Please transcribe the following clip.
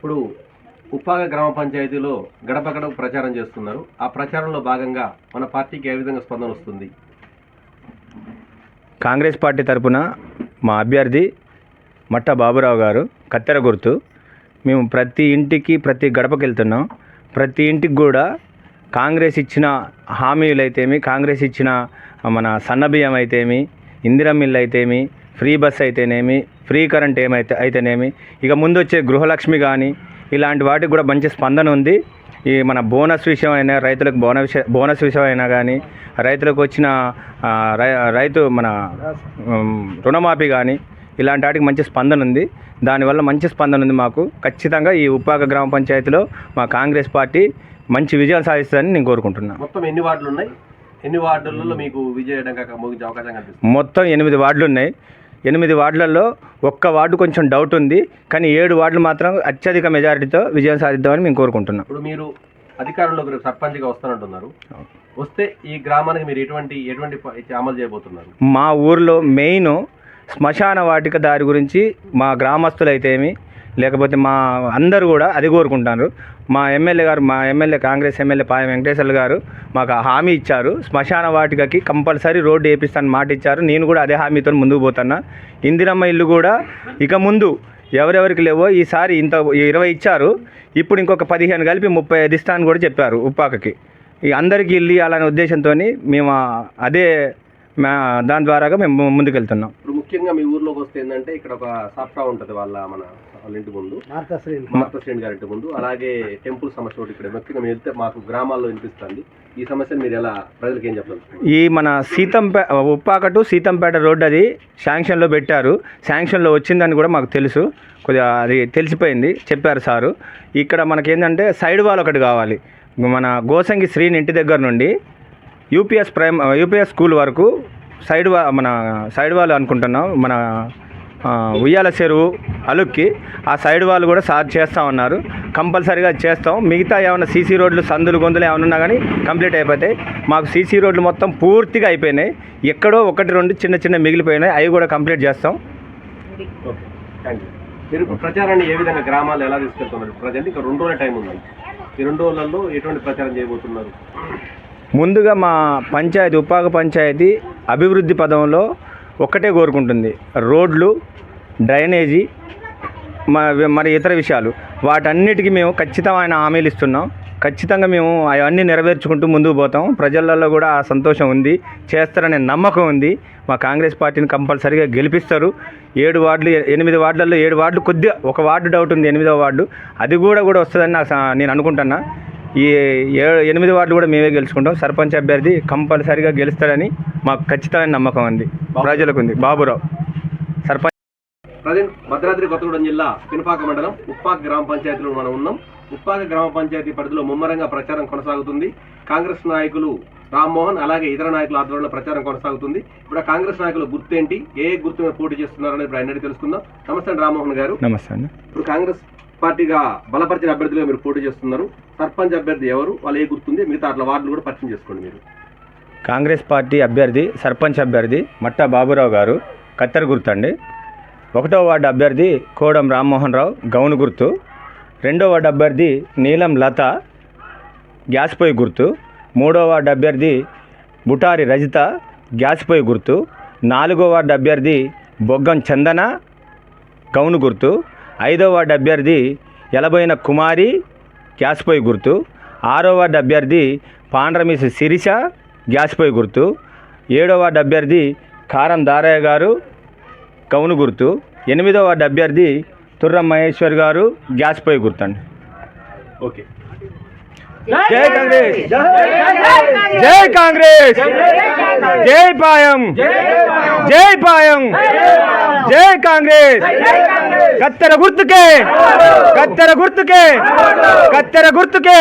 ఇప్పుడు ఉప్పాగ గ్రామ పంచాయతీలో గడప గడప ప్రచారం చేస్తున్నారు. ఆ ప్రచారంలో భాగంగా మన పార్టీకి ఏ విధంగా స్పందన వస్తుంది? కాంగ్రెస్ పార్టీ తరపున మా అభ్యర్థి మట్ట బాబురావు గారు కత్తెర గుర్తు. మేము ప్రతి ఇంటికి ప్రతి గడపకి వెళ్తున్నాం ప్రతి ఇంటికి కూడా కాంగ్రెస్ ఇచ్చిన హామీలు అయితేమి కాంగ్రెస్ ఇచ్చిన మన సన్నబియ్యం అయితేమి ఇందిరా అయితేమి ఫ్రీ బస్ అయితేనేమి ఫ్రీ కరెంట్ ఏమైతే అయితేనేమి ఇక ముందు వచ్చే గృహలక్ష్మి కానీ ఇలాంటి వాటికి కూడా మంచి స్పందన ఉంది. ఈ మన బోనస్ విషయం అయినా రైతులకు బోనస్ విషయం బోనస్ విషయం అయినా కానీ రైతులకు వచ్చిన రైతు మన రుణమాఫీ కానీ ఇలాంటి వాటికి మంచి స్పందన ఉంది. దానివల్ల మంచి స్పందన ఉంది మాకు. ఖచ్చితంగా ఈ ఉప్పాక గ్రామ పంచాయతీలో మా కాంగ్రెస్ పార్టీ మంచి విజయం సాధిస్తుందని నేను కోరుకుంటున్నాను మొత్తం ఎన్ని వార్డులు ఉన్నాయి? ఎన్ని వార్డులలో మీకు విజయడం ముగించే అవకాశం కనిపిస్తుంది మొత్తం ఎనిమిది వార్డులు ఉన్నాయి. ఎనిమిది వార్డులలో ఒక్క వార్డు కొంచెం డౌట్ ఉంది కానీ ఏడు వార్డులు మాత్రం అత్యధిక మెజారిటీతో విజయం సాధిద్దామని మేము కోరుకుంటున్నాం. ఇప్పుడు మీరు అధికారంలోకి రేపు సర్పంచ్గా వస్తానంటున్నారు. వస్తే ఈ గ్రామానికి మీరు ఎటువంటి ఎటువంటి అమలు చేయబోతున్నారు? మా ఊర్లో మెయిన్ శ్మశాన వాటిక దారి గురించి మా గ్రామస్తులు అయితేమి లేకపోతే మా అందరూ కూడా అది కోరుకుంటారు. మా ఎమ్మెల్యే గారు మా ఎమ్మెల్యే కాంగ్రెస్ ఎమ్మెల్యే పాయ వెంకటేశ్వర్లు గారు మాకు హామీ ఇచ్చారు. శ్మశాన వాటికకి కంపల్సరీ రోడ్డు వేపిస్తాను మాట ఇచ్చారు. నేను కూడా అదే హామీతో ముందుకు పోతున్నా. ఇందిరమ్మ ఇల్లు కూడా ఇక ముందు ఎవరెవరికి లేవో ఈసారి ఇంత ఇరవై ఇచ్చారు. ఇప్పుడు ఇంకొక పదిహేను కలిపి ముప్పై ఐదు ఇస్తాను కూడా చెప్పారు ఉప్పాకకి. ఈ అందరికీ ఇల్లు ఇవ్వాలనే ఉద్దేశంతో మేము అదే మా దాని ద్వారాగా మేము ముందుకెళ్తున్నాం. ముఖ్యంగా మీ ఊర్లోకి వస్తే ఏంటంటే ఇక్కడ ఒక సాఫ్ట్వా ఉంటుంది వాళ్ళ మన వాళ్ళ ఇంటి ముందు. మార్త శ్రేణి గారి ఇంటి ముందు. అలాగే టెంపుల్ సమస్య ఒకటి ఇక్కడ ముఖ్యంగా మీరు వెళ్తే మాకు గ్రామాల్లో వినిపిస్తుంది. ఈ సమస్యను మీరు ఎలా ప్రజలకు ఏం చెప్పాలి ఈ మన సీతంపే ఉప్పాక టు సీతంపేట రోడ్డు అది శాంక్షన్లో పెట్టారు. శాంక్షన్లో వచ్చిందని కూడా మాకు తెలుసు. కొద్దిగా అది తెలిసిపోయింది చెప్పారు సారు. ఇక్కడ మనకేంటంటే సైడ్ వాల్ ఒకటి కావాలి. మన గోసంగి శ్రీని ఇంటి దగ్గర నుండి యూపీఎస్ ప్రైమ్ యూపీఎస్ స్కూల్ వరకు సైడ్ వా మన సైడ్ వాల్ అనుకుంటున్నాం మన ఉయ్యాల చెరువు అలుక్కి ఆ సైడ్ వాళ్ళు కూడా సార్ చేస్తూ ఉన్నారు. కంపల్సరీగా చేస్తాం. మిగతా ఏమైనా సీసీ రోడ్లు సందులు గొంతులు ఏమైనా ఉన్నా కానీ కంప్లీట్ అయిపోతాయి. మాకు సీసీ రోడ్లు మొత్తం పూర్తిగా అయిపోయినాయి. ఎక్కడో ఒకటి రెండు చిన్న చిన్న మిగిలిపోయినాయి. అవి కూడా కంప్లీట్ చేస్తాం. ఓకే థ్యాంక్ యూ మీరు ఇప్పుడు ప్రచారాన్ని ఏ విధంగా గ్రామాలు ఎలా తీసుకెళ్తున్నారు? ప్రజెంట్ ఇంకా రెండు రోజుల టైం ఉంది. ఈ రెండు రోజులలో ఎటువంటి ప్రచారం చేయబోతున్నారు? ముందుగా మా పంచాయతీ ఉపాగ పంచాయతీ అభివృద్ధి పదంలో ఒక్కటే కోరుకుంటుంది. రోడ్లు డ్రైనేజీ మ- మరి ఇతర విషయాలు. వాటన్నిటికీ మేము ఖచ్చితమైన హామీలు ఇస్తున్నాం. ఖచ్చితంగా మేము అవన్నీ నెరవేర్చుకుంటూ ముందుకు పోతాం. ప్రజలలో కూడా ఆ సంతోషం ఉంది చేస్తారనే నమ్మకం ఉంది. మా కాంగ్రెస్ పార్టీని కంపల్సరీగా గెలిపిస్తారు. ఏడు వార్డులు ఎనిమిది వార్డులలో ఏడు వార్డులు కొద్దిగా ఒక వార్డు డౌట్ ఉంది ఎనిమిదో వార్డు. అది కూడా కూడా వస్తుందని నేను అనుకుంటున్నా. ఈ ఎనిమిది వార్డులు కూడా మేమే గెలుచుకుంటాం. సర్పంచ్ అభ్యర్థి కంపల్సరీగా గెలుస్తాడని మాకు ఖచ్చితమైన నమ్మకం ఉంది ప్రజలకు ఉంది బాబురావు. సర్పంచ్ ప్రజెంట్ భద్రాద్రి కొత్తగూడెం జిల్లా పినపాక మండలం ఉప్పాక గ్రామ పంచాయతీలో మనం ఉన్నాం. ఉప్పాక గ్రామ పంచాయతీ పరిధిలో ముమ్మరంగా ప్రచారం కొనసాగుతుంది. కాంగ్రెస్ నాయకులు రామ్మోహన్ అలాగే ఇతర నాయకుల ఆధ్వర్యంలో ప్రచారం కొనసాగుతుంది. ఇప్పుడు కాంగ్రెస్ నాయకుల గుర్తేంటి? ఏ గుర్తు మీద పోటీ చేస్తున్నారని ఇప్పుడు ఆయన తెలుసుకుందాం. నమస్తే రామ్మోహన్ గారు. నమస్తే అండి. ఇప్పుడు కాంగ్రెస్ పార్టీగా బలపరిచిన అభ్యర్థులుగా మీరు పోటీ చేస్తున్నారు. సర్పంచ్ అభ్యర్థి ఎవరు? వాళ్ళు ఏ గుర్తుంది? మిగతా అట్లా వార్డులు కూడా పరిచయం చేసుకోండి మీరు. కాంగ్రెస్ పార్టీ అభ్యర్థి సర్పంచ్ అభ్యర్థి మట్టా బాబురావు గారు కత్తెర గుర్తు అండి. ఒకటో వార్డు అభ్యర్థి కోడం రామ్మోహన్ రావు గౌను గుర్తు. రెండో వార్డు అభ్యర్థి నీలం లత గ్యాస్ పొయ్యి గుర్తు. మూడో వార్డు అభ్యర్థి బుటారి రజిత గ్యాస్ పొయ్యి గుర్తు. నాలుగో వార్డు అభ్యర్థి బొగ్గం చందన గౌను గుర్తు. ఐదో వార్డు అభ్యర్థి ఎలబోయిన కుమారి గ్యాస్ పొయ్యి గుర్తు. ఆరో వార్డు అభ్యర్థి పాండ్రమిసి శిరీష గ్యాస్ పొయ్యి గుర్తు. ఏడో వార్డు అభ్యర్థి కారం దారయ్య గారు కౌను గుర్తు. ఎనిమిదో వార్డు అభ్యర్థి తుర్రం మహేశ్వర్ గారు గ్యాస్ పొయ్యి గుర్తు అండి ఓకే. జై కాంగ్రెస్. జై కాంగ్రెస్. జై పాయం. జై పాయం. జై కాంగ్రెస్. కత్తెర గుర్తుకే. కత్తెర గుర్తుకే. కత్తెర గుర్తుకే.